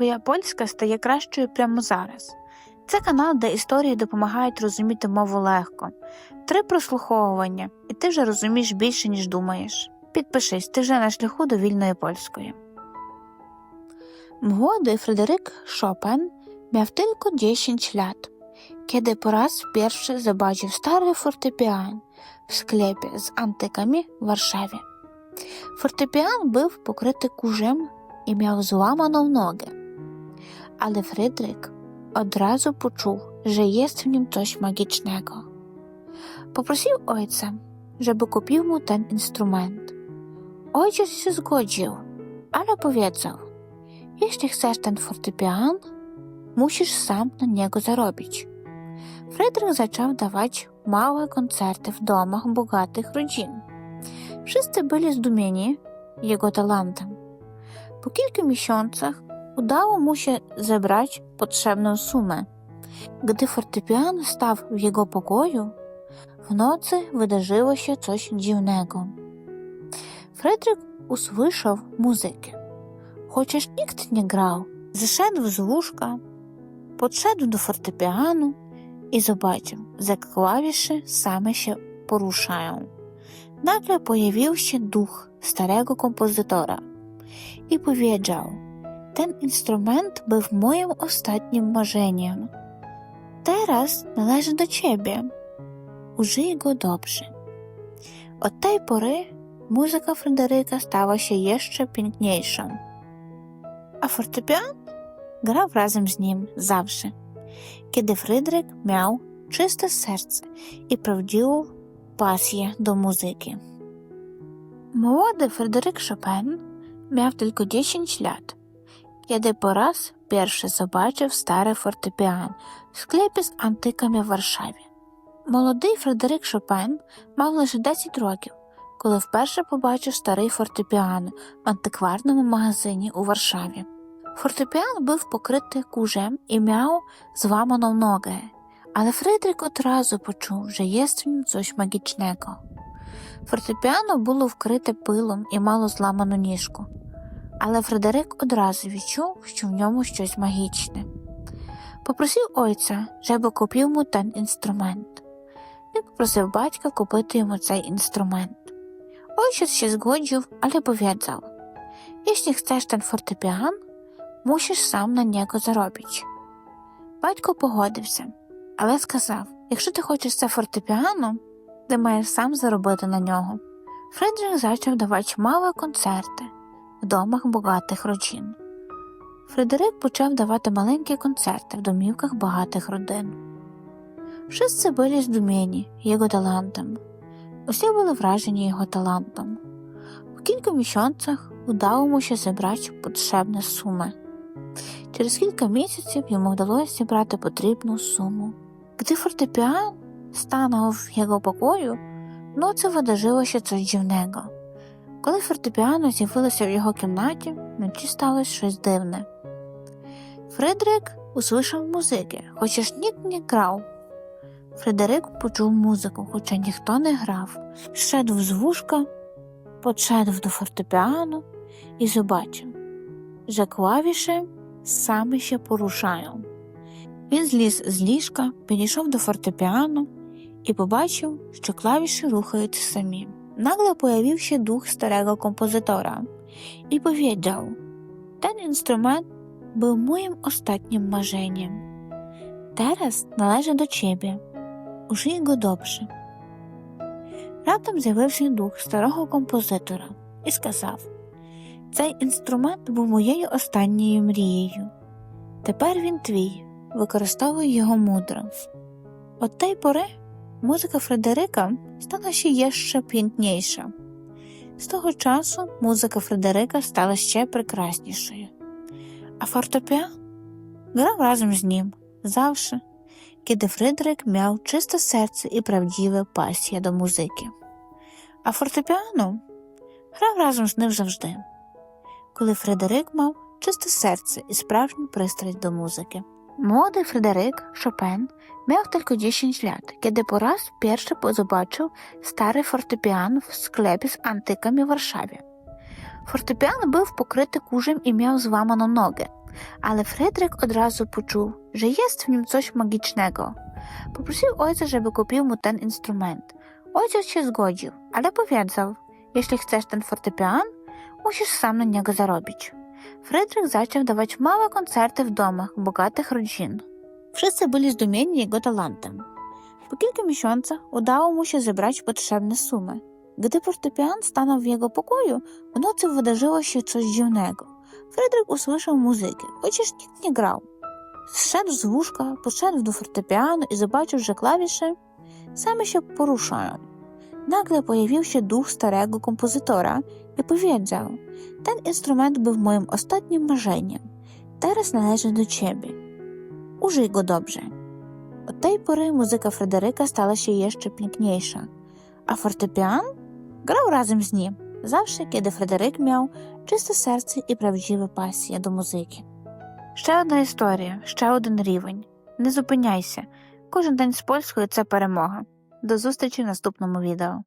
Твоя польська стає кращою прямо зараз. Це канал, де історії допомагають розуміти мову легко. Три прослуховування, і ти вже розумієш більше, ніж думаєш. Підпишись, ти вже на шляху до вільної польської. Młody Fryderyk Chopin miał tylko 10 lat, kiedy po raz pierwszy zobaczył stary fortepian w sklepie z antykami w Warszawie. Fortepian był pokryty kurzem i miał złamaną nogę, ale Fryderyk od razu poczuł, że jest w nim coś magicznego. Poprosił ojca, żeby kupił mu ten instrument. Ojciec się zgodził, ale powiedział: Jeśli chcesz ten fortepian, musisz sam na niego zarobić. Fryderyk zaczął dawać małe koncerty w domach bogatych rodzin. Wszyscy byli zdumieni jego talentem. Po kilku miesiącach udało mu się zebrać potrzebną sumę. Gdy fortepian stał w jego pokoju, w nocy wydarzyło się coś dziwnego. Fryderyk usłyszał muzykę. Chociaż nikt nie grał, zeszedł z łóżka, podszedł do fortepianu i zobaczył, że klawisze same się poruszają. Nagle pojawił się duch starego kompozytora i powiedział: Ten instrument był moim ostatnim marzeniem. Teraz należy do ciebie. Użyj go dobrze. Od tej pory muzyka Fryderyka stała się jeszcze piękniejsza. A fortepian grał razem z nim zawsze, kiedy Fryderyk miał czyste serce i prawdziwą pasję do muzyki. Młody Fryderyk Chopin miał tylko 10 lat, kiedy po raz pierwszy zobaczył stary fortepian w sklepie z antykami w Warszawie. Молодий Фредерик Шопен мав лише 10 років, коли вперше побачив старий фортепіано в антикварному магазині у Варшаві. Фортепіано був покритий кужем і мав зламану ногу, але Фридрик одразу почув, що є в ньому щось магічного. Фортепіано було вкрите пилом і мало зламану ніжку, але Фредерик одразу відчув, що в ньому щось магічне. Попросив ойця, щоб купив йому ten інструмент. Він попросив батька купити йому цей інструмент. Ojciec się zgodził, ale powiedział: Jeśli chcesz ten fortepian, musisz sam na niego zarobić. Батько погодився, але сказав: якщо ти хочеш це фортепіано, ти маєш сам заробити на нього. Фридрих почав давати малі концерти в домах багатих рочин. Фредерик почав давати маленькі концерти в домівках багатих родин. Wszyscy byli zdumieni jego talentem. Усі були вражені його талантом. В кілька місяцях udało mu się zebrać potrzebne sumy. Через кілька місяців йому вдалося зібрати потрібну суму. Gdy fortepian stanął w jego pokoju, nocy wydarzyło się coś dziwnego. Коли фортепіано з'явилося в його кімнаті, вночі сталося щось дивне. Фредерик услышав музики, хоча ж ніхто не грав. Фредерик почув музику, хоча ніхто не грав. Зшедв з вушка, подшедв до фортепіано і побачив, що клавіші саме ще порушають. Він зліз з ліжка, підійшов до фортепіано і побачив, що клавіші рухаються самі. Наgle pojawił się duch starego kompozytora i powiedział: Ten instrument był moim ostatnim marzeniem. Teraz należy do ciebie. Użyj go dobrze. Раптом з'явився дух старого композитора і сказав: Цей інструмент був моєю останньою мрією. Тепер він твій, використовуй його мудро. От tej пори музика Фредерика стала ще є ще. З того часу музика Фредерика стала ще прекраснішою. А фортепіано грав разом з ним завжди, kiedy Фредерик miał czyste serce і правдиве пасія до музики. А фортепіано грав разом з ним завжди, коли Фредерик мав чисте серце і справжню пристрасть до музики. Młody Fryderyk Chopin miał tylko 10 lat, kiedy po raz pierwszy zobaczył stary fortepian w sklepie z antykami w Warszawie. Fortepian był pokryty kurzem i miał złamaną nogę, Ale Fryderyk od razu poczuł, że jest w nim coś magicznego. Poprosił ojca, żeby kupił mu ten instrument. Ojciec się zgodził, ale powiedział, jeśli chcesz ten fortepian, musisz sam na niego zarobić. Fryderyk zaczął dawać małe koncerty w domach bogatych rodzin. Wszyscy byli zdumieni jego talentem. Po kilku miesiącach udało mu się zebrać potrzebne sumy. Gdy fortepian stanął w jego pokoju, w nocy wydarzyło się coś dziwnego. Fryderyk usłyszał muzykę, chociaż nikt nie grał. Zszedł z łóżka, podszedł do fortepianu i zobaczył, że klawisze same się poruszają. Nagle pojawił się duch starego kompozytora i powiedział: Ten instrument był moim ostatnim marzeniem. Teraz należy do ciebie. Użyj go dobrze. Od tej pory muzyka Fryderyka stała się jeszcze piękniejsza, a fortepian grał razem z nim, zawsze kiedy Fryderyk miał czyste серце і правдива пасія до музики. Ще одна історія, ще один рівень. Не зупиняйся. Кожен день з польською це перемога. До зустрічі в наступному відео.